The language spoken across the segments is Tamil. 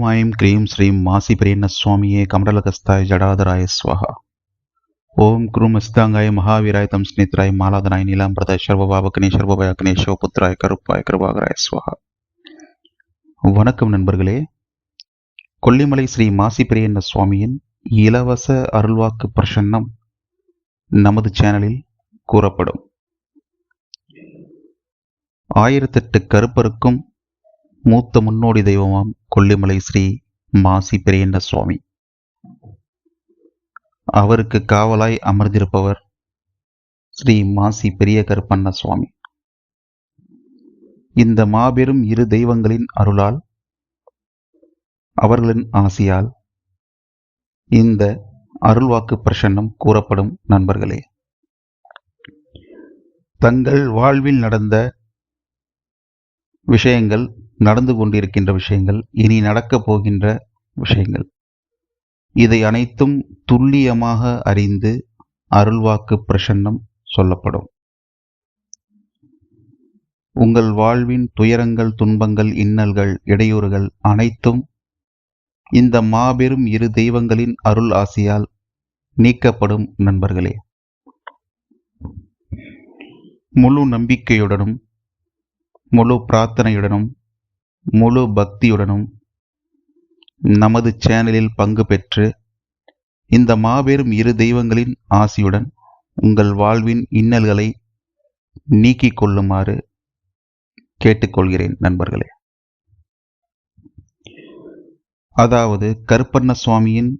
ஓம் ஐம் க்ரீம் ஸ்ரீம் மாசி பிரியன்ன சுவாமியே கமடலகஸ்தாய் ஜடாதராய ஸ்வஹா ஓம் குரும் அஸ்தாங்காய மகாவீராய தம் ஸ்னித்ராய் மாலாதனாய் நீலாம்பிரதாய் சர்வபாபகனே சர்வபயக்கனே சிவபுத்திராய் கருப்பாய் கருபாகராய ஸ்வஹா வணக்கம் நண்பர்களே. கொல்லிமலை ஸ்ரீ மாசி பிரியன்ன சுவாமியின் இலவச அருள்வாக்கு பிரசன்னம் நமது சேனலில் கூறப்படும். ஆயிரத்தெட்டு கருப்பருக்கும் மூத்த முன்னோடி தெய்வமாம் கொல்லிமலை ஸ்ரீ மாசி பெரியண்ண சுவாமி. அவருக்கு காவலாய் அமர்ந்திருப்பவர் ஸ்ரீ மாசி பெரிய கருப்பண்ண சுவாமி. இந்த மாபெரும் இரு தெய்வங்களின் அருளால் அவர்களின் ஆசியால் இந்த அருள்வாக்கு பிரசன்னம் கூறப்படும் நண்பர்களே. தங்கள் வாழ்வில் நடந்த விஷயங்கள் நடந்து கொண்டிருக்கின்ற விஷயங்கள் இனி நடக்கப் போகின்ற விஷயங்கள். இதை அனைத்தும் துல்லியமாக அறிந்து அருள்வாக்கு பிரசன்னம் சொல்லப்படும். உங்கள் வாழ்வின் துயரங்கள் துன்பங்கள் இன்னல்கள் இடையூறுகள் அனைத்தும் இந்த மாபெரும் இரு தெய்வங்களின் அருள் ஆசியால் நீக்கப்படும் நண்பர்களே. முழு நம்பிக்கையுடனும் முழு பிரார்த்தனையுடனும் முழு பக்தியுடனும் நமது சேனலில் பங்கு பெற்று இந்த மாபெரும் இரு தெய்வங்களின் ஆசியுடன் உங்கள் வாழ்வின் இன்னல்களை நீக்கிக் கொள்ளுமாறு கேட்டுக்கொள்கிறேன் நண்பர்களே. அதாவது கருப்பண்ண சுவாமியின்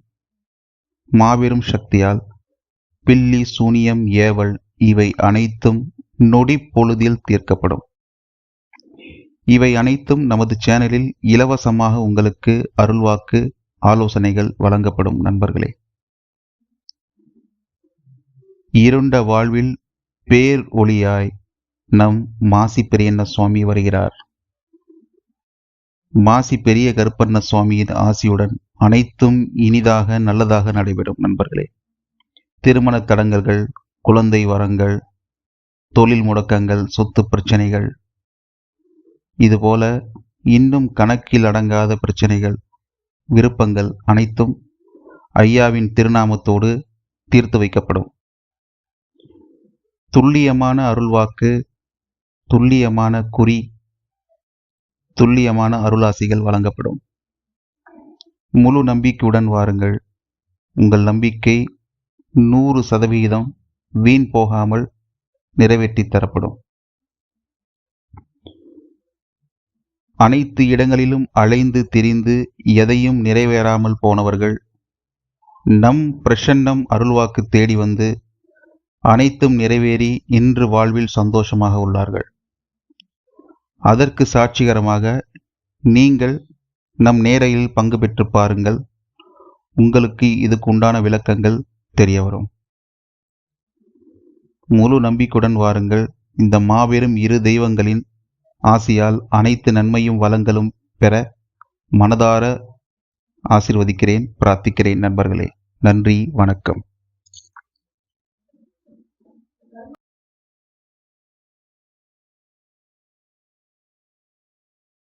மாபெரும் சக்தியால் பில்லி சூனியம் ஏவல் இவை அனைத்தும் நொடி பொழுதில் தீர்க்கப்படும். இவை அனைத்தும் நமது சேனலில் இலவசமாக உங்களுக்கு அருள்வாக்கு ஆலோசனைகள் வழங்கப்படும் நண்பர்களே. இருண்ட வாழ்வில் பேர் ஒளியாய் நம் மாசி பெரியண்ண சுவாமி வருகிறார். மாசி பெரிய கருப்பண்ண சுவாமியின் ஆசியுடன் அனைத்தும் இனிதாக நல்லதாக நடைபெறும் நண்பர்களே. திருமண தடங்கல்கள் குழந்தை வரங்கள் தொழில் முடக்கங்கள் சொத்து பிரச்சனைகள் இதுபோல இன்னும் கணக்கில் அடங்காத பிரச்சனைகள் விருப்பங்கள் அனைத்தும் ஐயாவின் திருநாமத்தோடு தீர்த்து வைக்கப்படும். துல்லியமான அருள்வாக்கு துல்லியமான குறி துல்லியமான அருளாசிகள் வழங்கப்படும். முழு நம்பிக்கையுடன் வாருங்கள். உங்கள் நம்பிக்கை நூறு சதவிகிதம் வீண் போகாமல் நிறைவேற்றி தரப்படும். அனைத்து இடங்களிலும் அலைந்து திரிந்து எதையும் நிறைவேறாமல் போனவர்கள் நம் பிரசன்னம் அருள்வாக்கு தேடி வந்து அனைத்தும் நிறைவேறி இன்று வாழ்வில் சந்தோஷமாக உள்ளார்கள். அதற்கு சாட்சிகரமாக நீங்கள் நம் நேரையில் பங்கு பெற்று பாருங்கள். உங்களுக்கு இதுக்கு உண்டான விளக்கங்கள் தெரிய வரும். முழு நம்பிக்கையுடன் வாருங்கள். இந்த மாபெரும் இரு தெய்வங்களின் ஆசியால் அனைத்து நன்மையும் வளங்களும் பெற மனதார ஆசிர்வதிக்கிறேன் பிரார்த்திக்கிறேன் நண்பர்களே. நன்றி வணக்கம்.